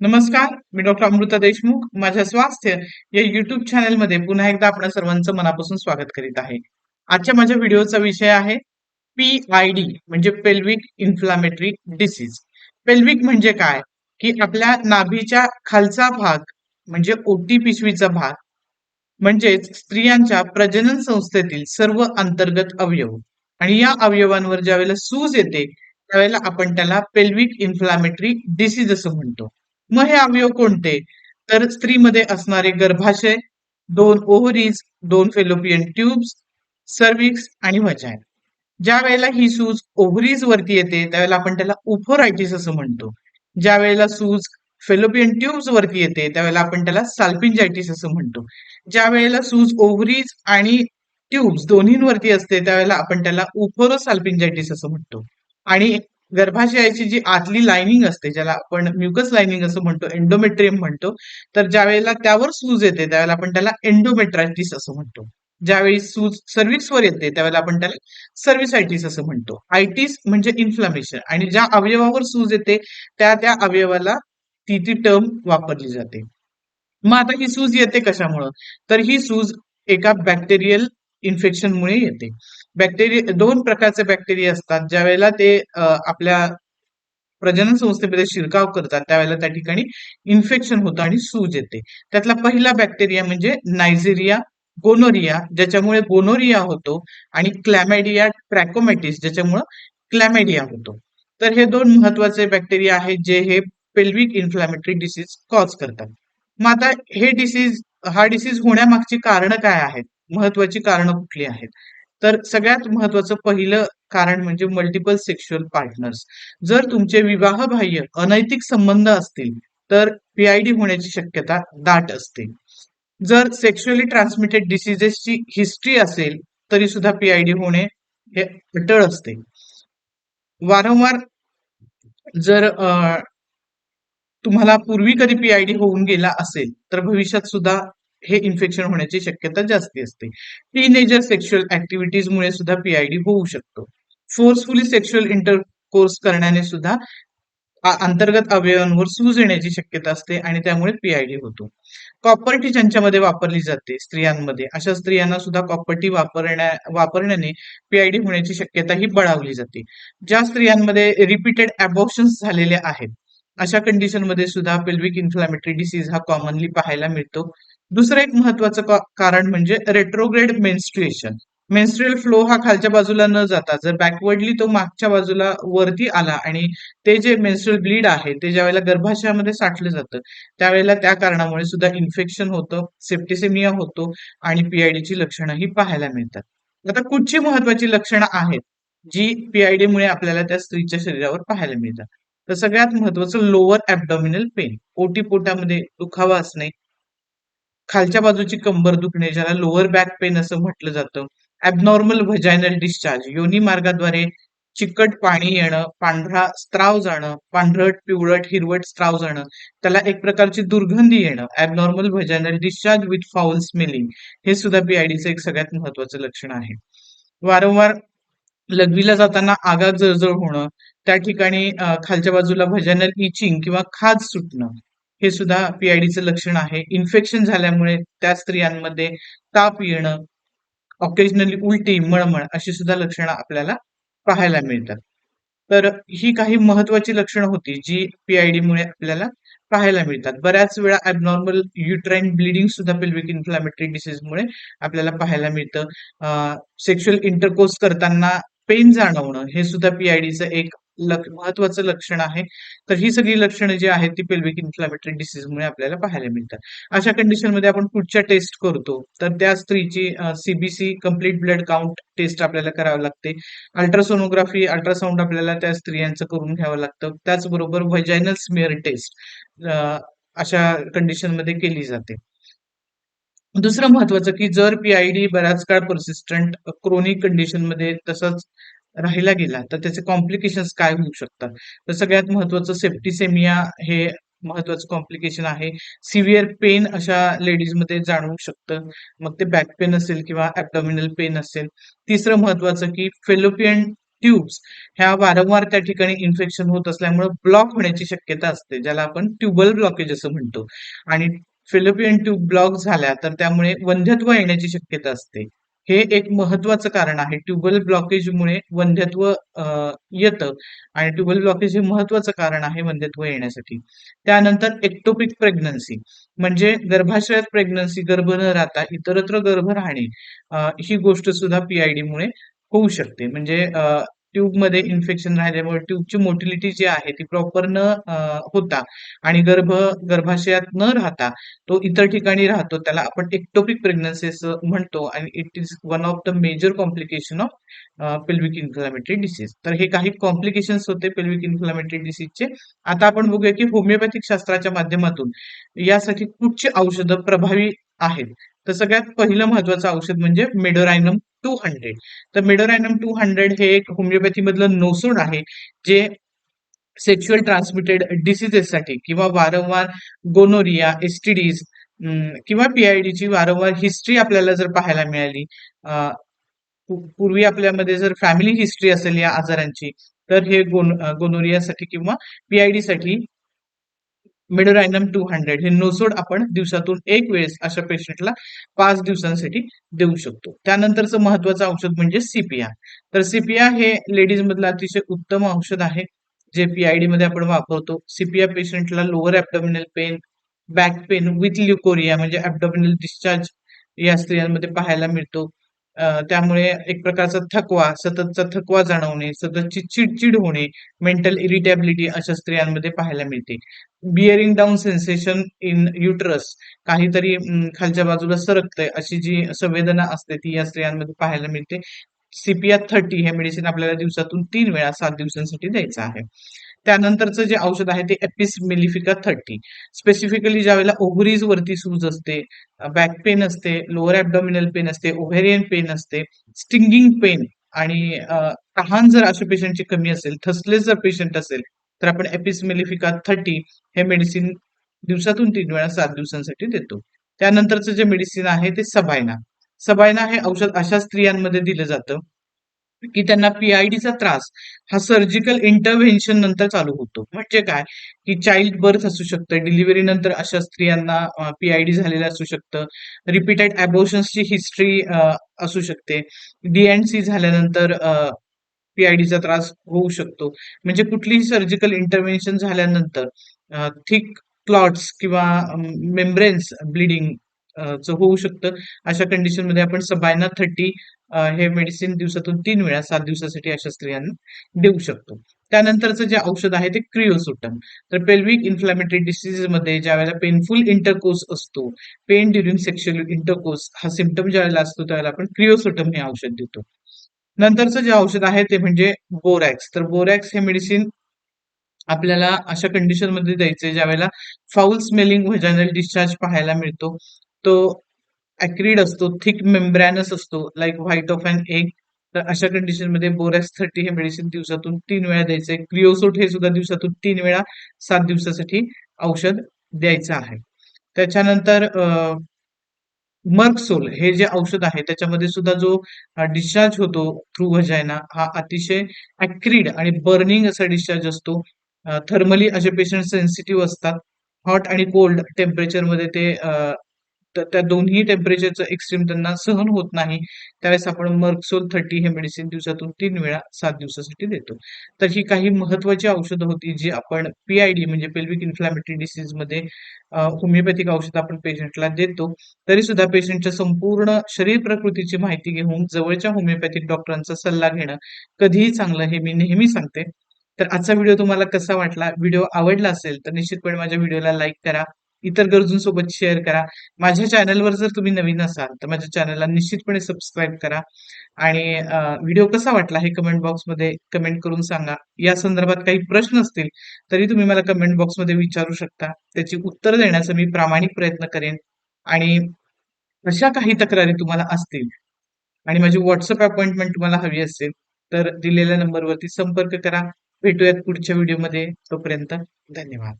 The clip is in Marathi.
नमस्कार मी डॉक्टर अमृता देशमुख. माझ्या स्वास्थ्य या युट्यूब चॅनलमध्ये पुन्हा एकदा आपल्या सर्वांचं मनापासून स्वागत करीत आहे. आजच्या माझ्या व्हिडिओचा विषय आहे पी आय डी म्हणजे पेल्विक इन्फ्लामेटरी डिसीज पेल्विक म्हणजे काय? की आपल्या नाभीच्या खालचा भाग म्हणजे ओटी पिशवीचा भाग म्हणजेच स्त्रियांच्या प्रजनन संस्थेतील सर्व अंतर्गत अवयव. आणि या अवयवांवर ज्यावेळेला सूज येते त्यावेळेला आपण त्याला पेल्विक इन्फ्लामेटरी डिसीज असं म्हणतो. मग हे अवयव कोणते? तर स्त्रीमध्ये असणारे गर्भाशय दोन ओव्हरीज दोन फेलोपियन ट्यूब्स सर्विक्स आणि वजाय ज्या वेळेला ही सूज ओव्हरीज वरती येते त्यावेळेला आपण त्याला उफोरायटिस असं म्हणतो. ज्या वेळेला सूज फेलोपियन ट्यूब्स वरती येते त्यावेळेला आपण त्याला साल्पिंजायटिस असं म्हणतो. ज्या वेळेला सूज ओव्हरीज आणि ट्यूब्स दोन्हींवरती असते त्यावेळेला आपण त्याला उफोरोसाल्पिंजायटिस असं म्हणतो. आणि गर्भाशयाची जी आतली लाइनिंग असते ज्याला आपण म्युकस लाइनिंग असं म्हणतो एंडोमेट्रियम म्हणतो तर ज्या वेळेला त्यावर सूज येते त्यावेळेला आपण त्याला एन्डोमेट्रायटिस असं म्हणतो. ज्यावेळी सूज सर्व्हिक्स वर येते त्यावेळेला आपण त्याला सर्व्हिसायटिस असं म्हणतो. आयटीस म्हणजे इन्फ्लामेशन आणि ज्या अवयवावर सूज येते त्या त्या अवयवाला ती ती टर्म वापरली जाते. मग आता ही सूज येते कशामुळं? तर ही सूज एका बॅक्टेरियल इन्फेक्शनमुळे येते. बॅक्टेरिया दोन प्रकारचे बॅक्टेरिया असतात. ज्या वेळेला ते आपल्या प्रजनन संस्थेमध्ये शिरकाव करतात त्यावेळेला त्या ठिकाणी इन्फेक्शन होतं आणि सूज येते. त्यातला पहिला बॅक्टेरिया म्हणजे नायझेरिया गोनोरिया ज्याच्यामुळे गोनोरिया होतो आणि क्लॅमॅडिया ट्रॅकोमॅटिस ज्याच्यामुळे क्लॅमॅडिया होतो. तर हे दोन महत्त्वाचे बॅक्टेरिया आहेत जे हे पेल्विक इन्फ्लॅमेटरी डिसीज कॉज करतात. मग आता हे डिसीज हा डिसीज होण्यामागची कारण काय आहेत? महत्वाची कारण कुठली आहेत? तर सगळ्यात महत्वाचं पहिलं कारण म्हणजे मल्टिपल सेक्शुअल पार्टनर्स जर तुमचे विवाह बाह्य अनैतिक संबंध असतील तर पीआयडी होण्याची शक्यता दाट असते. जर सेक्शुअली ट्रान्समिटेड डिसिजेसची हिस्ट्री असेल तरी सुद्धा पीआयडी होणे हे अटळ असते. वारंवार जर तुम्हाला पूर्वी कधी पीआयडी होऊन गेला असेल तर भविष्यात सुद्धा हे इन्फेक्शन होण्याची शक्यता जास्ती असते. टीनेजर सेक्शुअल ऍक्टिव्हिटीज मुळे सुद्धा पीआयडी होऊ शकतो. फोर्सफुली सेक्शुअल इंटरकोर्स करण्याने सुद्धा अंतर्गत अवयवांवर सूज येण्याची शक्यता असते आणि त्यामुळे पीआयडी होतो. कॉपर्टी ज्यांच्यामध्ये वापरली जाते स्त्रियांमध्ये अशा स्त्रियांना सुद्धा कॉपर्टी वापरण्या वापरण्याने पीआयडी होण्याची शक्यता ही बळावली जाते. ज्या स्त्रियांमध्ये रिपीटेड अबॉप्शन्स झालेले आहेत अशा कंडिशनमध्ये सुद्धा पेल्विक इन्फ्लॅमेटरी डिसीज हा कॉमनली पाहायला मिळतो. दुसरं एक महत्वाचं कारण म्हणजे रेट्रोग्रेड मेन्स्ट्रुएशन मेन्स्ट्रुअल फ्लो हा खालच्या बाजूला न जाता जर बॅकवर्डली तो मागच्या बाजूला वरती आला आणि ते जे मेन्स्ट्रुअल ब्लीड आहे ते ज्या वेळेला गर्भाशयामध्ये साठलं जातं त्यावेळेला त्या कारणामुळे सुद्धा इन्फेक्शन होतं सेप्टिसेमिया होतो आणि पीआयडीची लक्षणं ही पाहायला मिळतात. आता कुठची महत्वाची लक्षणं आहेत जी पीआयडीमुळे आपल्याला त्या स्त्रीच्या शरीरावर पाहायला मिळतात? तर सगळ्यात महत्वाचं लोअर ऍबडॉमिनल पेन ओटी पोटामध्ये दुखावा असणे. खालच्या बाजूची कंबर दुखणे ज्याला लोअर बॅक पेन असं म्हटलं जातं. ऍबनॉर्मल व्हजायनल डिस्चार्ज योनी मार्गाद्वारे चिकट पाणी येणं पांढरा स्त्राव जाणं पांढरट पिवळट हिरवट स्त्राव जाणं त्याला एक प्रकारची दुर्गंधी येणं. Abnormal vaginal discharge with foul smelling हे सुद्धा पीआयडीचं एक सगळ्यात महत्वाचं लक्षण आहे. वारंवार लघवीला जाताना आगा जळजळ होणं त्या ठिकाणी खालच्या बाजूला भजनल इचिंग किंवा खाज सुटणं हे सुद्धा पीआयडीचं लक्षण आहे. इन्फेक्शन झाल्यामुळे त्या स्त्रियांमध्ये ताप येणं ऑकेजनली उलटी मळमळ अशी सुद्धा लक्षणं आपल्याला पाहायला मिळतात. तर ही काही महत्वाची लक्षणं होती जी पीआयडी मुळे आपल्याला पाहायला मिळतात. बऱ्याच वेळा ऍबनॉर्मल युट्राईन ब्लिडिंग सुद्धा पेल्विक इन्फ्लामेटरी डिसीजमुळे आपल्याला पाहायला मिळतं. सेक्शुअल इंटरकोर्स करताना पेन जाणवणं हे सुद्धा पीआयडीचं एक महत्वाचं लक्षण आहे. तर ही सगळी लक्षणं जी आहेत ती पेल्विक इन्फ्लामेटरी डिसीजमुळे आपल्याला पाहायला मिळतात. अशा कंडिशनमध्ये आपण पुढच्या टेस्ट करतो. तर त्या स्त्रीची CBC complete blood count test आपल्याला करावं लागते. अल्ट्रासोनोग्राफी अल्ट्रासाऊंड आपल्याला त्या स्त्रियांचं करून घ्यावं लागतं. त्याचबरोबर व्हजायनल स्मिअर टेस्ट अशा कंडिशनमध्ये केली जाते. दुसरं महत्वाचं की जर पीआयडी बराच काळ परसिस्टंट क्रोनिक कंडिशनमध्ये तसंच राहिला गेला तर त्याचे कॉम्प्लिकेशन्स काय होऊ शकतात? तर सगळ्यात महत्वाचं सेप्टिसेमिया हे महत्वाचं कॉम्प्लिकेशन आहे. सिव्हिअर पेन अशा लेडीजमध्ये जाणवू शकतं. मग ते बॅक पेन असेल किंवा ऍबडॉमिनल पेन असेल. तिसरं महत्वाचं की फेलोपियन ट्यूब्स ह्या वारंवार त्या ठिकाणी इन्फेक्शन होत असल्यामुळे ब्लॉक होण्याची शक्यता असते ज्याला आपण ट्युबल ब्लॉकेज असं म्हणतो. आणि फिलिपियन ट्यूब ब्लॉक झाल्या तर त्यामुळे वंध्यत्व येण्याची शक्यता असते. हे एक महत्वाचं कारण आहे. ट्यूबल ब्लॉकेजमुळे वंध्यत्व येतं आणि ट्युबल ब्लॉकेज हे महत्वाचं कारण आहे वंध्यत्व येण्यासाठी. त्यानंतर एक्टोपिक प्रेग्नन्सी म्हणजे गर्भाशयात प्रेग्नन्सी गर्भ न राहता इतरत्र गर्भ राहणे ही गोष्ट सुद्धा पीआयडी मुळे होऊ शकते. म्हणजे ट्यूबमध्ये इन्फेक्शन राहिल्यामुळे ट्यूबची मोटिलिटी जी आहे ती प्रॉपर न होता आणि गर्भ गर्भाशयात न राहता तो इतर ठिकाणी राहतो त्याला आपण एक्टोपिक प्रेग्नन्सीस म्हणतो आणि it is one of the major complication of pelvic inflammatory disease तर हे काही कॉम्प्लिकेशन्स होते पेल्विक इन्फ्लामेटरी डिसीजचे आता आपण बघूया की होमिओपॅथिक शास्त्राच्या माध्यमातून यासाठी कुठची औषधं प्रभावी आहेत? तर सगळ्यात पहिलं महत्वाचं औषध म्हणजे मेडोरायनम टू हंड्रेड तर मेडोरायनम टू हंड्रेड हे एक होमिओपॅथी मधलं आहे जे सेक्शुअल ट्रान्समिटेड डिसिजेससाठी किंवा वारंवार गोनोरिया एसटीडीज किंवा पीआयडीची वारंवार हिस्ट्री आपल्याला जर पाहायला मिळाली पूर्वी आपल्यामध्ये जर फॅमिली हिस्ट्री असेल या आजारांची तर हे गोन गोनोरियासाठी किंवा पीआयडी साठी टू हंड्रेड हे नोसोड आपण दिवसातून एक वेळेस अशा पेशंटला पाच दिवसांसाठी देऊ शकतो. त्यानंतरचं महत्वाचं औषध म्हणजे सीपीआर तर सीपीआर हे लेडीज मधलं अतिशय उत्तम औषध आहे जे पीआयडी मध्ये आपण वापरतो. सीपीआर पेशंटला lower abdominal pain back pain with leucorrhoea म्हणजे ऍबडॉमिनल डिस्चार्ज या स्त्रियांमध्ये पाहायला मिळतो. त्यामुळे एक प्रकारचा थकवा सततचा थकवा जाणवणे सततची चिडचिड होणे मेंटल इरिटेबिलिटी अशा स्त्रियांमध्ये पाहायला मिळते. Bearing down sensation in uterus काहीतरी खालच्या बाजूला सरकतंय अशी जी संवेदना असते ती या स्त्रियांमध्ये पाहायला मिळते. सीपीआर थर्टी हे मेडिसिन आपल्याला दिवसातून तीन वेळा सात दिवसांसाठी द्यायचं आहे. त्यानंतरचं जे औषध आहे ते एपिस मेलिफिका थर्टी स्पेसिफिकली ज्यावेळेला ओव्हरीज वरती सूज असते बॅक पेन असते लोअर ऍबडॉमिनल पेन असते ओव्हेरियन पेन असते स्टिंगिंग पेन आणि तहान जर अशा पेशंटची कमी असेल थसलेस जर पेशंट असेल तर आपण एपिस मेलिफिका थर्टी हे मेडिसिन दिवसातून तीन वेळा सात दिवसांसाठी देतो. त्यानंतरचं जे मेडिसिन आहे ते सबायना. सबायना हे औषध अशा स्त्रियांमध्ये दिलं जातं की त्यांना पीआयडीचा त्रास हा सर्जिकल इंटरव्हेन्शन नंतर चालू होतो. म्हणजे काय? की चाइल्ड बर्थ असू शकतं डिलिव्हरी नंतर अशा स्त्रियांना पीआयडी झालेलं असू शकतं. रिपीटेड अबोशन्सची हिस्ट्री असू शकते. सी झाल्यानंतर पीआयडीचा त्रास होऊ शकतो. म्हणजे कुठलीही सर्जिकल इंटरव्हेन्शन झाल्यानंतर थिक क्लॉट्स किंवा मेम्ब्रेन्स ब्लिडिंग च होऊ शकतं. अशा कंडिशनमध्ये आपण सबायना थर्टी हे मेडिसिन दिवसातून तीन वेळा सात दिवसासाठी अशा स्त्रियांना देऊ शकतो. त्यानंतरचं जे औषध आहे ते क्रिओसोटम. तर पेल्विक इन्फ्लॅमेटरी डिसीजमध्ये ज्या वेळेला पेनफुल इंटरकोर्स असतो पेन ड्युरिंग सेक्शुअल इंटरकोर्स हा सिम्पटम ज्या वेळेला असतो त्यावेळेला आपण क्रिओसोटम हे औषध देतो. नंतरचं जे औषध आहे ते म्हणजे बोरॅक्स. तर बोरॅक्स हे मेडिसिन आपल्याला अशा कंडिशनमध्ये द्यायचे ज्यावेळेला फाऊल स्मेलिंग व्हजायनल डिस्चार्ज पाहायला मिळतो. तो ऍक्रिड असतो थिक मेम्ब्रॅनस असतो like white of and egg तर अशा कंडिशनमध्ये बोरॅस थर्टी हे मेडिसिन दिवसातून तीन वेळा द्यायचं आहे. क्रिओसोट हे सुद्धा दिवसातून तीन वेळा सात दिवसासाठी औषध द्यायचं आहे. त्याच्यानंतर मर्कसोल हे जे औषध आहे त्याच्यामध्ये सुद्धा जो डिस्चार्ज होतो थ्रू व्हजायना हा अतिशय ऍक्रिड आणि बर्निंग असा डिस्चार्ज असतो. थर्मली असे पेशंट सेन्सिटिव्ह असतात. हॉट आणि कोल्ड टेम्परेचरमध्ये ते तर त्या दोन्ही टेम्परेचरचं एक्स्ट्रीम त्यांना सहन होत नाही. त्यावेळेस आपण मर्कसोल थर्टी हे मेडिसिन दिवसातून तीन वेळा सात दिवसासाठी देतो. तर ही काही महत्वाची औषधं होती जी आपण पीआयडी म्हणजे पेल्विक इन्फ्लॅमेटरी डिसीजमध्ये होमिओपॅथिक औषध आपण पेशंटला देतो. तरी सुद्धा पेशंटच्या संपूर्ण शरीर प्रकृतीची माहिती घेऊन जवळच्या होमिओपॅथिक डॉक्टरांचा सल्ला घेणं कधीही चांगलं हे मी नेहमी सांगते. तर आजचा व्हिडिओ तुम्हाला कसा वाटला व्हिडिओ आवडला असेल तर निश्चितपणे माझ्या व्हिडिओला लाईक करा. इतर गरजूंसोबत शेअर करा. माझ्या चॅनलवर जर तुम्ही नवीन असाल तर माझ्या चॅनलला निश्चितपणे सबस्क्राईब करा. आणि व्हिडिओ कसा वाटला हे कमेंट बॉक्समध्ये कमेंट करून सांगा. या संदर्भात काही प्रश्न असतील तरी तुम्ही मला कमेंट बॉक्समध्ये विचारू शकता. त्याची उत्तर देण्याचा मी प्रामाणिक प्रयत्न करेन. आणि अशा काही तक्रारी तुम्हाला असतील आणि माझी व्हॉट्सअप अपॉइंटमेंट तुम्हाला हवी असेल तर दिलेल्या नंबरवरती संपर्क करा. भेटूयात पुढच्या व्हिडिओमध्ये तोपर्यंत धन्यवाद.